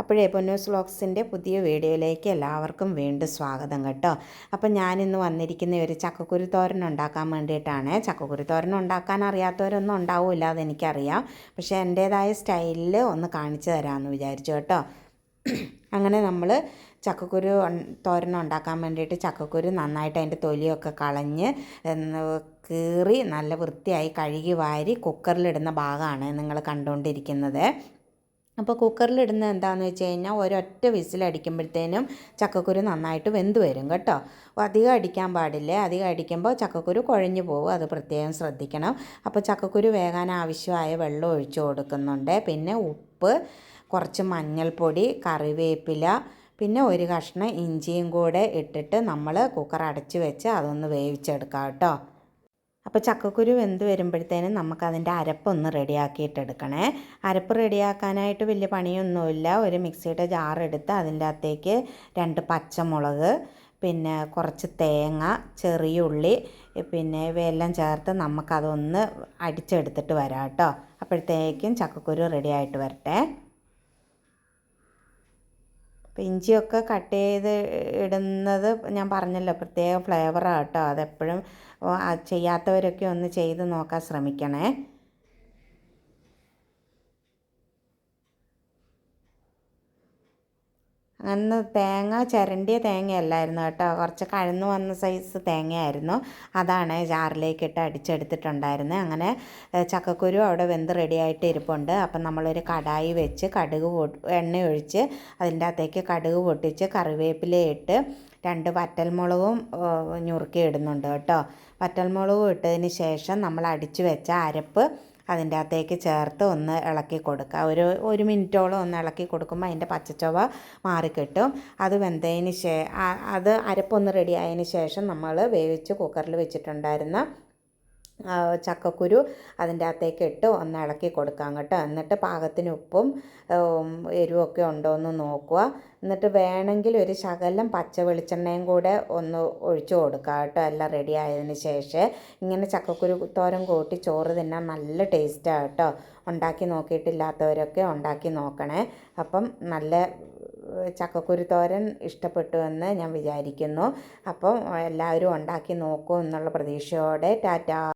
അപ്പോഴേ പൊന്നൂസ് വ്ളോഗ്സിന്റെ പുതിയ വീഡിയോയിലേക്ക് എല്ലാവർക്കും വീണ്ടും സ്വാഗതം കേട്ടോ. അപ്പം ഞാനിന്ന് വന്നിരിക്കുന്ന ഒരു ചക്കക്കുരു തോരൻ ഉണ്ടാക്കാൻ വേണ്ടിയിട്ടാണ്. ചക്കക്കുരു തോരൻ ഉണ്ടാക്കാൻ അറിയാത്തവരൊന്നും ഉണ്ടാവില്ല അതെനിക്കറിയാം. പക്ഷേ എന്റേതായ സ്റ്റൈലിൽ ഒന്ന് കാണിച്ചു തരാമെന്ന് വിചാരിച്ചു കേട്ടോ. അങ്ങനെ നമ്മൾ ചക്കക്കുരു തോരൻ ഉണ്ടാക്കാൻ വേണ്ടിയിട്ട് ചക്കക്കുരു നന്നായിട്ട് അതിന്റെ തൊലിയൊക്കെ കളഞ്ഞ് കീറി നല്ല വൃത്തിയായി കഴുകി വാരി കുക്കറിലിടുന്ന ഭാഗമാണ് നിങ്ങൾ കണ്ടുകൊണ്ടിരിക്കുന്നത്. അപ്പോൾ കുക്കറിലിടുന്ന എന്താണെന്ന് വെച്ച് കഴിഞ്ഞാൽ ഒരൊറ്റ വിസിലടിക്കുമ്പോഴത്തേനും ചക്കക്കുരു നന്നായിട്ട് വെന്ത് വരും കേട്ടോ. അപ്പോൾ അധികം അടിക്കാൻ പാടില്ല? അധികം അടിക്കുമ്പോൾ ചക്കക്കുരു കുഴഞ്ഞു പോകും. അത് പ്രത്യേകം ശ്രദ്ധിക്കണം. അപ്പോൾ ചക്കക്കുരു വേകാൻ ആവശ്യമായ വെള്ളം ഒഴിച്ചു കൊടുക്കുന്നുണ്ട്. പിന്നെ ഉപ്പ് കുറച്ച് മഞ്ഞൾപ്പൊടി കറിവേപ്പില പിന്നെ ഒരു കഷ്ണം ഇഞ്ചിയും കൂടെ ഇട്ടിട്ട് നമ്മൾ കുക്കർ അടച്ച് വെച്ച് അതൊന്ന് വേവിച്ചെടുക്കാം കേട്ടോ. അപ്പോൾ ചക്കക്കുരു വെന്ത് വരുമ്പോഴത്തേനും നമുക്കതിന്റെ അരപ്പൊന്ന് റെഡിയാക്കിയിട്ടെടുക്കണേ അരപ്പ് റെഡിയാക്കാനായിട്ട് വലിയ പണിയൊന്നുമില്ല. ഒരു മിക്സിയുടെ ജാറെടുത്ത് അതിന്റെ അകത്തേക്ക് രണ്ട് പച്ചമുളക് പിന്നെ കുറച്ച് തേങ്ങ ചെറിയ ഉള്ളി പിന്നെ ഇവയെല്ലാം ചേർത്ത് നമുക്കതൊന്ന് അടിച്ചെടുത്തിട്ട് വരാം കേട്ടോ. അപ്പോഴത്തേക്കും ചക്കക്കുരു റെഡി ആയിട്ട് വരട്ടെ. അപ്പോൾ ഇഞ്ചിയൊക്കെ കട്ട് ചെയ്ത് ഇടുന്നത് ഞാൻ പറഞ്ഞല്ലോ പ്രത്യേക ഫ്ലേവറാണ് കേട്ടോ. അതെപ്പോഴും ചെയ്യാത്തവരൊക്കെ ഒന്ന് ചെയ്ത് നോക്കാൻ ശ്രമിക്കണേ. അന്ന് തേങ്ങ ചിരണ്ടിയ തേങ്ങയല്ലായിരുന്നു കേട്ടോ. കുറച്ച് കഴന്നു വന്ന സൈസ് തേങ്ങയായിരുന്നു. അതാണ് ജാറിലേക്ക് ഇട്ട് അടിച്ചെടുത്തിട്ടുണ്ടായിരുന്നത് അങ്ങനെ ചക്കക്കുരു അവിടെ വെന്ത് റെഡിയായിട്ട് ഇരിപ്പുണ്ട്. അപ്പം നമ്മളൊരു കടായി വെച്ച് കടുക് എണ്ണ ഒഴിച്ച് അതിന്റെ അകത്തേക്ക് കടുക് പൊട്ടിച്ച് കറിവേപ്പില ഇട്ട് രണ്ട് വറ്റൽമുളകും ഞുറുക്കി ഇടുന്നുണ്ട് കേട്ടോ. വറ്റൽമുളകും ഇട്ടതിന് ശേഷം നമ്മൾ അടിച്ചു വെച്ച അരപ്പ് അതിന്റെ അകത്തേക്ക് ചേർത്ത് ഒന്ന് ഇളക്കി കൊടുക്കുക. ഒരു ഒരു മിനിറ്റോളം ഒന്ന് ഇളക്കി കൊടുക്കുമ്പോൾ അതിന്റെ പച്ചച്ചൊവ മാറിക്കിട്ടും. അത് വെന്തതിന് ശേ അത് അരപ്പൊന്ന് റെഡി ആയതിന് ശേഷം നമ്മൾ വേവിച്ച് കുക്കറിൽ വെച്ചിട്ടുണ്ടായിരുന്ന ചക്കക്കുരു അതിന്റെ അകത്തേക്ക് ഇട്ട് ഒന്ന് ഇളക്കി കൊടുക്കാം കേട്ടോ. എന്നിട്ട് പാകത്തിന് ഉപ്പും എരിവൊക്കെ ഉണ്ടോ എന്ന് നോക്കുക. എന്നിട്ട് വേണമെങ്കിൽ ഒരു ശകലം പച്ച വെളിച്ചെണ്ണയും കൂടെ ഒന്ന് ഒഴിച്ചു കൊടുക്കുക കേട്ടോ. എല്ലാം റെഡി ആയതിന് ശേഷം ഇങ്ങനെ ചക്കക്കുരു തോരൻ കൂട്ടി ചോറ് തിന്നാൻ നല്ല ടേസ്റ്റാണ് കേട്ടോ. ഉണ്ടാക്കി നോക്കിയിട്ടില്ലാത്തവരൊക്കെ ഉണ്ടാക്കി നോക്കണേ. അപ്പം നല്ല ചക്കക്കുരു തോരൻ ഇഷ്ടപ്പെട്ടു എന്ന് ഞാൻ വിചാരിക്കുന്നു. അപ്പം എല്ലാവരും ഉണ്ടാക്കി നോക്കൂ എന്നുള്ള പ്രതീക്ഷയോടെ ടാറ്റാ.